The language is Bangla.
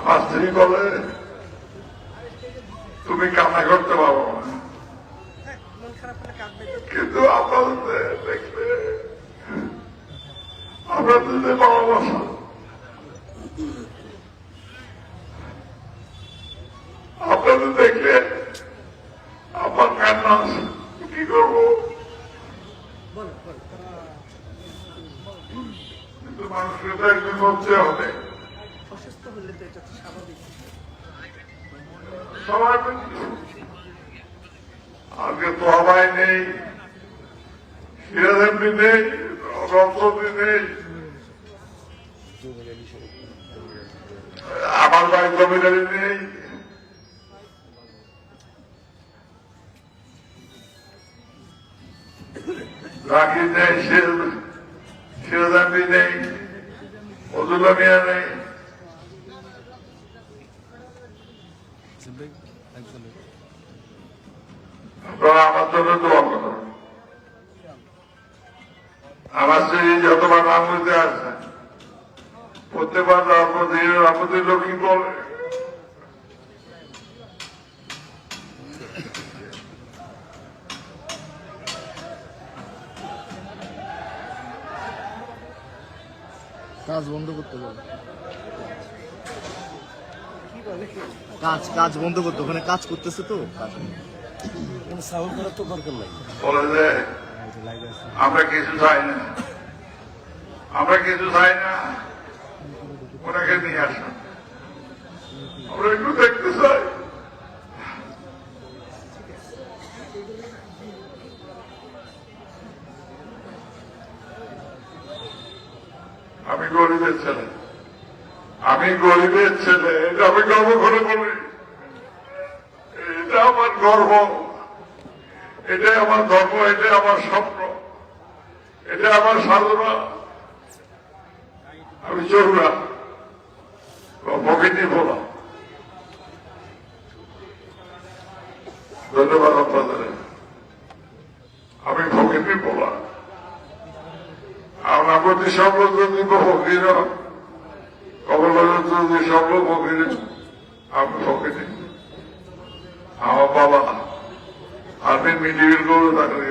আমার স্ত্রী বলে, তুমি কান্না করতে পারো। কিন্তু আপনাদের দেখলে আপনাদের যে ভালোবাসা আপনাদের দেখলে আমার কান্না। কি করব কিন্তু মানুষকে তো একদিন হচ্ছে হবে হলে তো এটা নেই এমপি নেই রক্তপি নেই আমার বাড়ি জমিদারি নেই। রাখি নেই, সিরাজ এমপি নেই মজুলা মিয়া নেই। আমার জন্য দোয়া আমার স্ত্রী যতবার নাম হইতে আসে প্রত্যেকবার রহমতি লক্ষ্মী বলে। কাজ বন্ধ করতে বলে। কাজ কাজ বন্ধ করতে ওখানে কাজ করতেছে তো? সাউন্ড করার তো দরকার নাই। আমরা কিছু চাই না। আমরা কিছু চাই না। ওনাকে নিয়ে আসুন। আমরা একটু দেখতে চাই। আমি গরিবের ছেলে। আমি গরিবের ছেলে, এটা আমি গর্ব করে বলি। এটা আমার গর্ব। এটাই আমার ধর্ম, এটাই আমার স্বপ্ন। এটা আমার সাধনা। আমি চরুরা ভগিনী বলা ধন্যবাদ আপনাদের। আমি ভগিনী বলা আর প্রতি সম্পদ যদি ভগিন। কবল সকল সম্ভব ভগিনী আমি ভগিনী আমার বাবা আপনি মিডিল করে থাকলে